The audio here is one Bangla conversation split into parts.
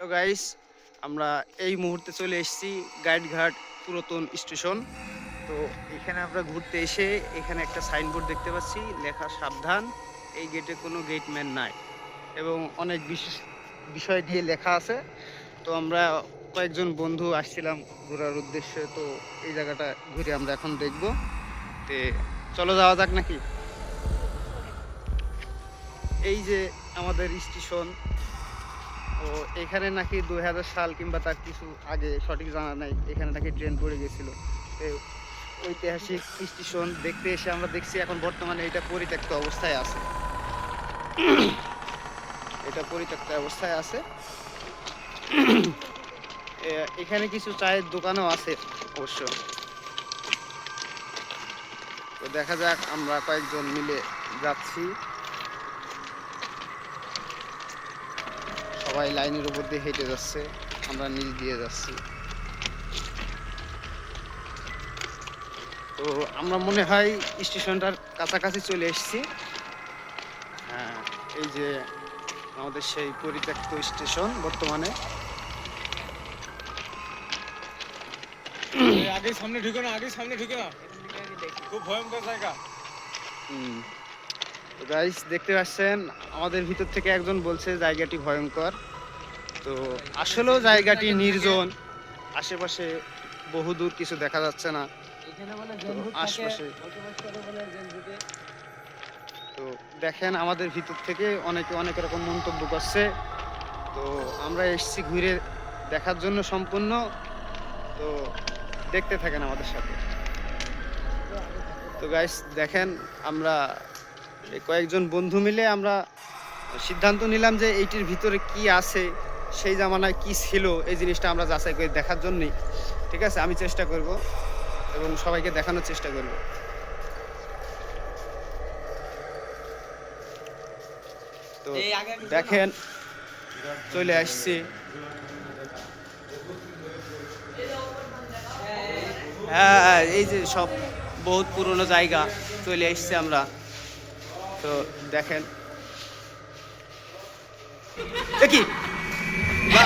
তো গাইস আমরা এই মুহূর্তে চলে এসেছি গাইডঘাট পুরাতন স্টেশন। তো এখানে আমরা ঘুরতে এসে এখানে একটা সাইনবোর্ড দেখতে পাচ্ছি, লেখা সাবধান, এই গেটে কোনো গেটম্যান নাই। এবং অনেক বিশেষ বিষয় দিয়ে লেখা আছে। তো আমরা কয়েকজন বন্ধু আসছিলাম ঘোরার উদ্দেশ্যে, তো এই জায়গাটা ঘুরে আমরা এখন দেখব। তে চলো যাওয়া যাক নাকি? এই যে আমাদের স্টেশন ও এখানে নাকি দুই হাজার সাল কিংবা তার কিছু আগে সঠিক জানা নাই, এখানে নাকি ট্রেন পড়ে গেছিল। তো ঐতিহাসিক স্টেশন দেখতে এসে আমরা দেখছি এখন বর্তমানে এটা পরিত্যক্ত অবস্থায় আছে। এটা পরিত্যক্ত অবস্থায় আছে। এখানে কিছু চায়ের দোকানও আছে অবশ্য। তো দেখা যাক আমরা কয়েকজন মিলে যাচ্ছি। সবাই লাইনের উপর দিয়ে হেঁটে যাচ্ছে আমরা নিচ দিয়ে যাচ্ছি। তো আমরা মনে হয় স্টেশনটার কাছাকাছি চলে এসেছি। হ্যাঁ এই যে আমাদের সেই পরিত্যক্ত স্টেশন বর্তমানে। আগে সামনে ঢুকে না আগে সামনে ঢুকে না। খুব ভয়ঙ্কর জায়গা। হুম। তো গাইস দেখতে পাচ্ছেন আমাদের ভিতর থেকে একজন বলছে জায়গাটি ভয়ঙ্কর। তো আসলেও জায়গাটি নির্জন আশেপাশে বহুদূর কিছু দেখা যাচ্ছে না। তো আশপাশে তো দেখেন আমাদের ভিতর থেকে অনেকে অনেক রকম মন্তব্য করছে। তো আমরা এসেছি ঘুরে দেখার জন্য সম্পূর্ণ। তো দেখতে থাকেন আমাদের সাথে। তো গাইস দেখেন আমরা কয়েকজন বন্ধু মিলে আমরা সিদ্ধান্ত নিলাম যে এইটির ভিতরে কি আছে সেই জামানায় কি ছিল এই জিনিসটা আমরা যাচাই করে দেখার জন্যই। ঠিক আছে? আমি চেষ্টা করব এবং সবাইকে দেখানোর চেষ্টা করব। তো দেখেন চলে আসছি। হ্যাঁ এই যে সব বহুত পুরনো জায়গা চলে এসছে আমরা। তো দেখেন। দেখি লা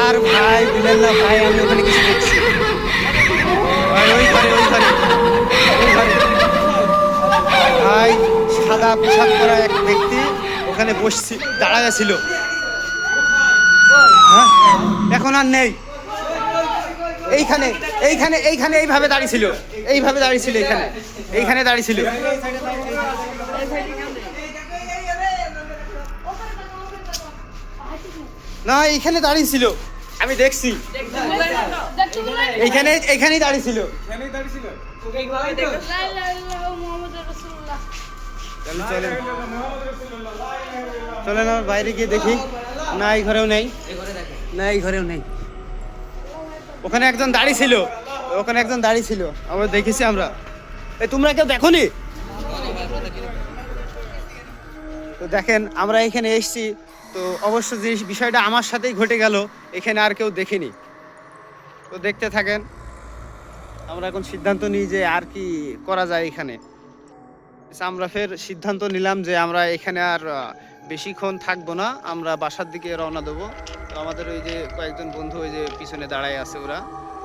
আর ভাই বুঝলেন না ভাই আমি ওখানে কিছু দেখছি। ভাই, সাদা পোশাক পরা এক ব্যক্তি ওখানে বসছি দাঁড়ায় ছিল। হ্যাঁ? এখন আর নেই। এইখানে এইখানে এইখানে এইভাবে দাঁড়িয়ে ছিল এইভাবে দাঁড়িয়ে ছিল এইখানে এইখানে দাঁড়িয়ে ছিল না, এইখানে দাঁড়িয়ে ছিল আমি দেখছি। এইখানে, এইখানেই দাঁড়িয়ে ছিল চলেন আমার বাইরে গিয়ে দেখি। না, এই ঘরেও নেই। না, এই ঘরেও নেই। ওখানে একজন দাঁড়িয়ে ছিল। ওখানে একজন দাঁড়িয়ে ছিল। আমরা দেখেছি আমরা। এই তোমরা কেউ দেখোনি? তো দেখেন, আমরা এখানে এসেছি। তো অবশ্য যে বিষয়টা আমার সাথেই ঘটে গেল, এখানে আর কেউ দেখেনি। তো দেখতে থাকেন, আমরা এখন সিদ্ধান্ত নিই যে আর কি করা যায় এখানে। আমরা ফের সিদ্ধান্ত নিলাম যে আমরা এখানে আর বেশিক্ষণ থাকব না। আমরা বাসার দিকে রওনা দেবো। তো আমাদের ওই যে কয়েকজন বন্ধু ওই যে পিছনে দাঁড়ায় আছে ওরা।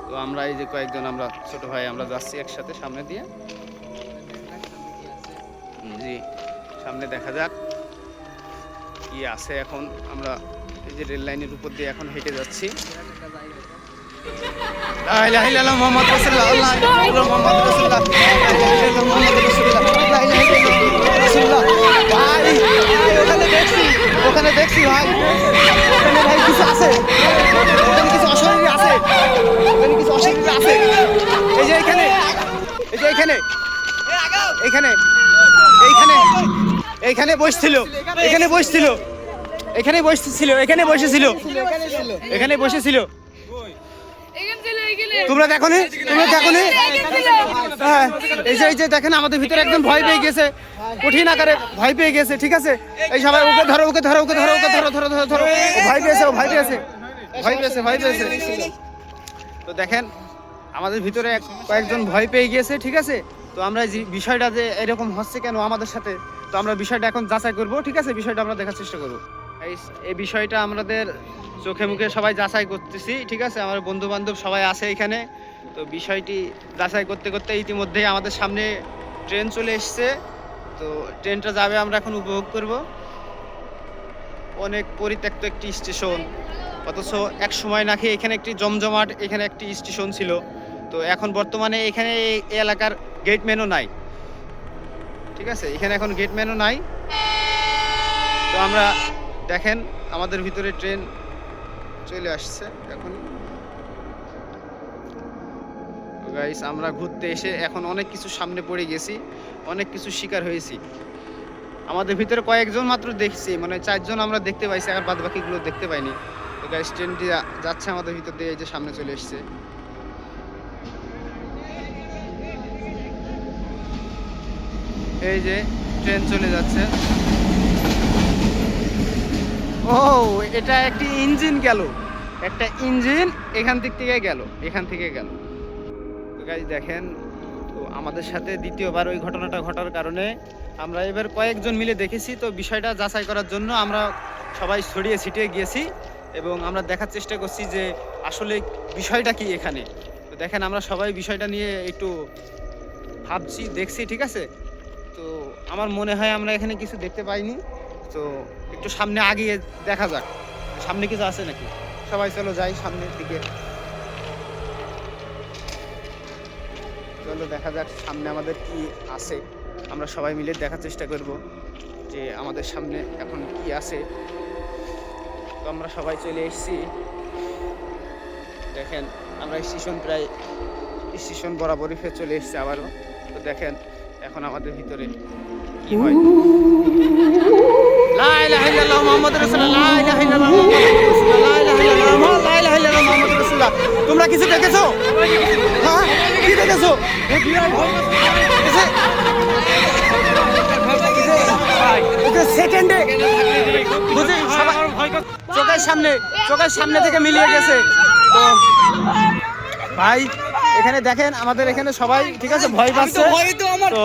তো আমরা এই যে কয়েকজন, আমরা ছোট ভাই, আমরা যাচ্ছি একসাথে সামনে দিয়ে। জি, সামনে দেখা যাক কি আছে এখন। আমরা এই যে রেল লাইনের উপর দিয়ে এখন হেঁটে যাচ্ছি। মুহাম্মদ রাসূলুল্লাহ, আল্লাহ মুহাম্মদ ইল্লাল্লাহ মুহাম্মদ রাসূলুল্লাহ ওখানে দেখছি ভাই। ওখানে ভাই কিছু আছে। ওখানে কিছু অশরীরী আছে। ওখানে কিছু অশরীরী আছে। এই যে এখানে। এই যে এখানে। এখানে। এইখানে। এইখানে বসছিল। এখানে বসছিল। এখানে বসছিল। এখানে বসেছিল। এখানে বসেছিল। তোমরা দেখো তোমরা দেখো হ্যাঁ। এই যে এই যে দেখেন, আমাদের ভিতরে একদম ভয় পেয়ে গেছে। কঠিন আকারে ভয় পেয়ে গেছে, ঠিক আছে? এই সবাই ওকে ধরো ওকে ধরো ওকে ধরো ওকে ধরো ধরো ধরো ধরো। ভয় পেয়েছে, ও ভয় পেয়েছে। ভয় পেয়েছে ভয় পেয়েছে। তো দেখেন, আমাদের ভিতরে কয়েকজন ভয় পেয়ে গিয়েছে ঠিক আছে? তো আমরা যে বিষয়টা যে এরকম হচ্ছে কেন আমাদের সাথে, তো আমরা বিষয়টা এখন যাচাই করব, ঠিক আছে? বিষয়টা আমরা দেখার চেষ্টা করব। এই বিষয়টা আমাদের চোখে মুখে সবাই যাচাই করতেছি, ঠিক আছে? আমার বন্ধু বান্ধব সবাই আছে এখানে। তো বিষয়টি যাচাই করতে করতে ইতিমধ্যেই আমাদের সামনে ট্রেন চলে এসছে। তো ট্রেনটা যাবে আমরা এখন উপভোগ করব। অনেক পরিত্যক্ত একটি স্টেশন, অথচ এক সময় নাকি এখানে একটি জমজমাট, এখানে একটি স্টেশন ছিল। তো এখন বর্তমানে এখানে এই এলাকার গেটম্যানও নাই। ঠিক আছে? এখানে এখন গেটম্যানও নাই। তো আমরা দেখেন, আমাদের ভিতরে ট্রেন চলে আসছে। এখন গাইস আমরা ঘুরতে এসে এখন অনেক কিছু সামনে পড়ে গেছি, অনেক কিছু শিকার হয়েছি। আমাদের ভিতরে কয়েকজন মাত্র দেখছি মানে চারজন আমরা দেখতে পাইছি, আর বাদ বাকিগুলো দেখতে পাইনি। তো গাইস ট্রেনটি যাচ্ছে আমাদের ভিতর দিয়ে, এই যে সামনে চলে এসছে। এই যে ট্রেন চলে যাচ্ছে। ও এটা একটি ইঞ্জিন গেল। একটা ইঞ্জিন এখান দিক থেকে গেল, এখান থেকে গেল। তো গাইজ দেখেন, তো আমাদের সাথে দ্বিতীয়বার ওই ঘটনাটা ঘটার কারণে আমরা এবার কয়েকজন মিলে দেখেছি, তো বিষয়টা যাচাই করার জন্য আমরা সবাই ছড়িয়ে ছিটিয়ে গিয়েছি এবং আমরা দেখার চেষ্টা করছি যে আসলে বিষয়টা কি এখানে। তো দেখেন, আমরা সবাই বিষয়টা নিয়ে একটু ভাবছি, দেখছি, ঠিক আছে? তো আমার মনে হয় আমরা এখানে কিছু দেখতে পাইনি। তো একটু সামনে আগিয়ে দেখা যাক। সামনে কিছু আছে নাকি? সবাই চলো যাই সামনের দিকে। চলো দেখা যাক সামনে আমাদের কি আছে। আমরা সবাই মিলে দেখার চেষ্টা করব যে আমাদের সামনে এখন কি আছে। তো আমরা সবাই চলে এসেছি। দেখেন, আমরা স্টেশন প্রায় স্টেশন বরাবরই ফের চলে এসেছি আবারও। তো দেখেন, এখন আমাদের ভিতরে কি হয়। তোমরা কিছু দেখেছ? সেকেন্ডে বুঝি চোখের সামনে চোখের সামনে থেকে মিলিয়ে গেছে। তো ভাই এখানে দেখেন আমাদের এখানে সবাই ঠিক আছে ভয় পাচ্ছে। তো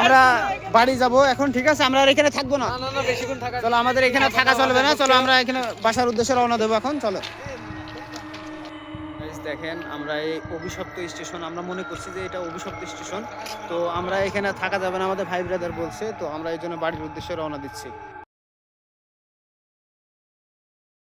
আমরা। বাড়ি যাব এখন ঠিক আছে আমরা আর এখানে থাকব না। চলো আমাদের এখানে থাকা চলবে না চলো আমরা এখানে বাসার উদ্দেশ্যে রওনা দেবো এখন চলো। দেখেন, আমরা এই অভিশপ্ত স্টেশন, আমরা মনে করছি যে এটা অভিশপ্ত স্টেশন। তো আমরা এখানে থাকা যাবে না, আমাদের ভাই ব্রাদার বলছে, তো আমরা এই জন্য বাড়ির উদ্দেশ্যে রওনা দিচ্ছি।